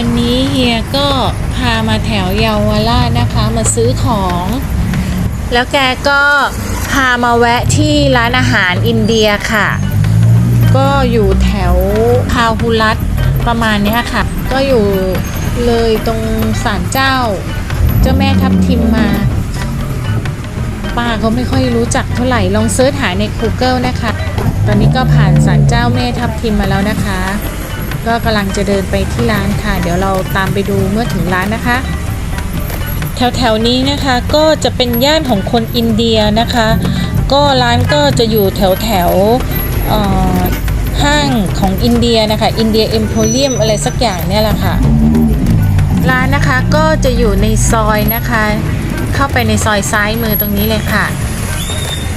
วันนี้เฮียก็พามาแถวเยาวราชนะคะมาซื้อของ แล้วแกก็พามาแวะที่ร้านอาหารอินเดียค่ะ ก็อยู่แถวพาหุรัตประมาณนี้ค่ะ ก็อยู่เลยตรงศาลเจ้า เจ้าแม่ทับทิมมาป้าก็ไม่ค่อยรู้จักเท่าไหร่ลองเซิร์ชหาใน Google นะคะ ตอนนี้ก็ผ่านศาลเจ้าแม่ทับทิมมาแล้วนะคะ ก็กำลังจะเดินไปที่ร้านค่ะ เดี๋ยวเราตามไปดูเมื่อถึงร้านนะคะ แถวๆนี้นะคะก็จะเป็นย่านของคนอินเดียนะคะ ก็ร้านก็จะอยู่แถวแถวๆห้างของอินเดียนะคะอินเดียเอ็มโพเรียมอะไรสักอย่างเนี่ยแหละค่ะ ร้านนะคะก็จะอยู่ในซอยนะคะ เข้าไปในซอยซ้ายมือตรงนี้เลยค่ะ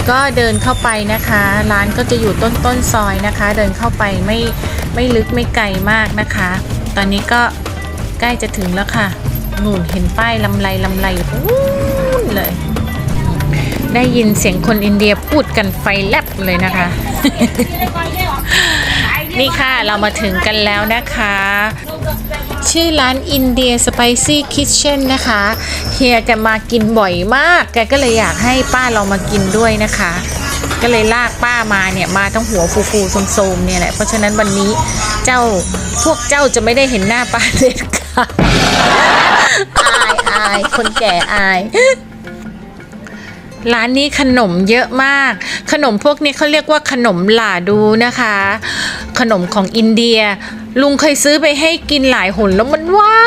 ก็เดินเข้าไปนะคะ ร้านก็จะอยู่ต้นต้นซอยนะคะ เดินเข้าไปไม่ไม่ลึกไม่ไกลมากนะคะ ตอนนี้ก็ใกล้จะถึงแล้วค่ะนู่นเห็นป้ายลำไรลำไรอู้นเลย ได้ยินเสียงคนอินเดียพูดกันไฟแลบเลยนะคะ นี่ค่ะเรามาถึงกันแล้วนะคะ ชื่อร้านอินเดียสไปซี่คิ t เช่นนะคะเฮียแกมากินบ่อยมาก แกก็เลยอยากให้ป้าเรามากินด้วยนะคะ ก็เลยลากป้ามาเนี่ยมาทั้งหัวฟูฟูๆโสมๆเนี่ยแหละ เพราะฉะนั้นวันนี้เจ้าพวกเจ้าจะไม่ได้เห็นหน้าป้าเด็ดค่ะอายอายคนแก่อายร้านนี้ขนมเยอะมาก ขนมพวกนี้เขาเรียกว่าขนมหลาดูนะคะ ขนมของอินเดีย ลุงเคยซื้อไปให้กินหลายหนแล้วมันหวา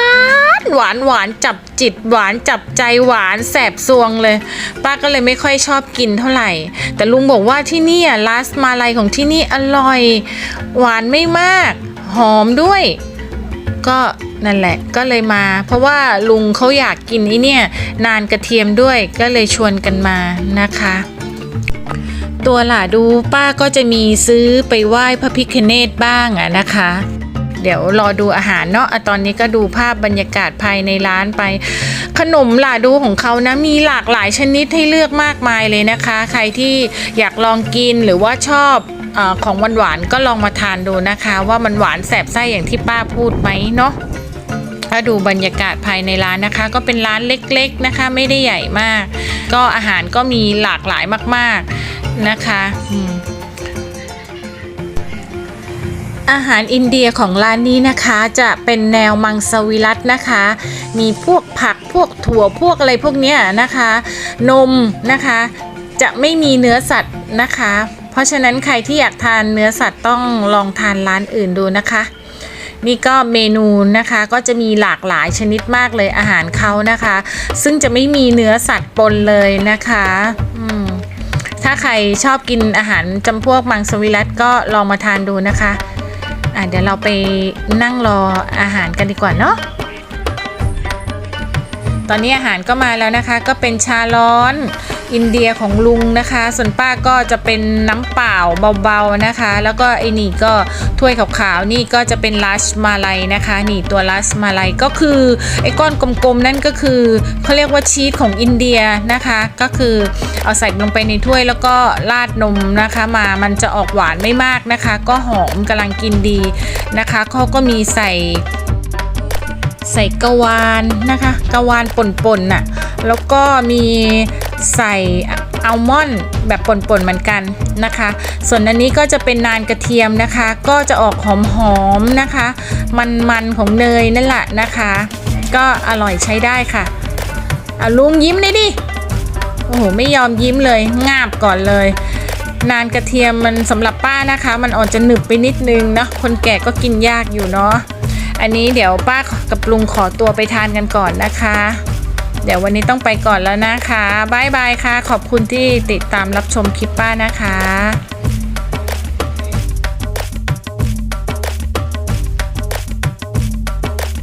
นหวานหวานจับจิตหวานจับใจหวานแสบซวงเลย ป้าก็เลยไม่ค่อยชอบกินเท่าไหร่ แต่ลุงบอกว่าที่นี่ลาสมาลัยของที่นี่อร่อย หวานไม่มาก หอมด้วย ก็นั่นแหละก็เลยมา เพราะว่าลุงเขาอยากกินไอเนี่ย นานกระเทียมด้วยก็เลยชวนกันมานะคะตัวหล่าดูป้าก็จะมีซื้อไปไหว้พระพิคเนตบ้างอะนะคะ เดี๋ยวรอดูอาหารเนาะอะตอนนี้ก็ดูภาพบรรยากาศภายในร้านไป ขนมหลาดูของเขานะมีหลากหลายชนิดให้เลือกมากมายเลยนะคะ ใครที่อยากลองกินหรือว่าชอบออของหวานๆก็ลองมาทานดูนะคะ ว่ามันหวานแสบไส้อย่างที่ป้าพูดไหมเนาะถ้าดูบรรยากาศภายในร้านนะคะ ก็เป็นร้านเล็กๆนะคะ ไม่ได้ใหญ่มาก ก็อาหารก็มีหลากหลายมาก ๆนะคะอืม อาหารอินเดียของร้านนี้นะคะจะเป็นแนวมังสวิรัตนะคะ มีพวกผักพวกถั่วพวกอะไรพวกเนี้ยนะคะ นมนะคะ จะไม่มีเนื้อสัตว์นะคะ เพราะฉะนั้นใครที่อยากทานเนื้อสัตว์ต้องลองทานร้านอื่นดูนะคะนี่ก็เมนูนะคะก็จะมีหลากหลายชนิดมากเลยอาหารเขานะคะ ซึ่งจะไม่มีเนื้อสัตว์ปนเลยนะคะถ้าใครชอบกินอาหารจำพวกมังสวิรัตก็ลองมาทานดูนะคะ อะเดี๋ยวเราไปนั่งรออาหารกันดีกว่าเนาะตอนนี้อาหารก็มาแล้วนะคะ ก็เป็นชาร้อน อินเดียของลุงนะคะ ส่วนป้าก็จะเป็นน้ำเปล่าเบาๆนะคะ แล้วก็ไอ้นี่ก็ถ้วยขาวๆนี่ก็จะเป็นลัชมาลัยนะคะ นี่ตัวลัชมาลัยก็คือไอ้ก้อนกลมๆนั่นก็คือเขาเรียกว่าชีสของอินเดียนะคะ ก็คือเอาใส่ลงไปในถ้วยแล้วก็ราดนมนะคะ มามันจะออกหวานไม่มากนะคะ ก็หอมกำลังกินดีนะคะเขาก็มีใส่ใส่กะวานนะคะกะวานป่นๆน่ะแล้วก็มี ใส่อัลมอนด์แบบป่นๆเหมือนกันนะคะ ส่วนอันนี้ก็จะเป็นนานกระเทียมนะคะ ก็จะออกหอมๆนะคะ มันๆของเนยนั่นแหละนะคะ ก็อร่อยใช้ได้ค่ะอะลุงยิ้มเลยดิโอ้โหไม่ยอมยิ้มเลยงาบก่อนเลย นานกระเทียมมันสำหรับป้านะคะ มันอ่อนจะหนึบไปนิดนึงนะคนแก่ก็กินยากอยู่เนาะอันนี้เดี๋ยวป้ากับลุงขอตัวไปทานกันก่อนนะคะ เดี๋ยววันนี้ต้องไปก่อนแล้วนะคะบายบายค่ะ ขอบคุณที่ติดตามรับชมคลิปป้านะคะ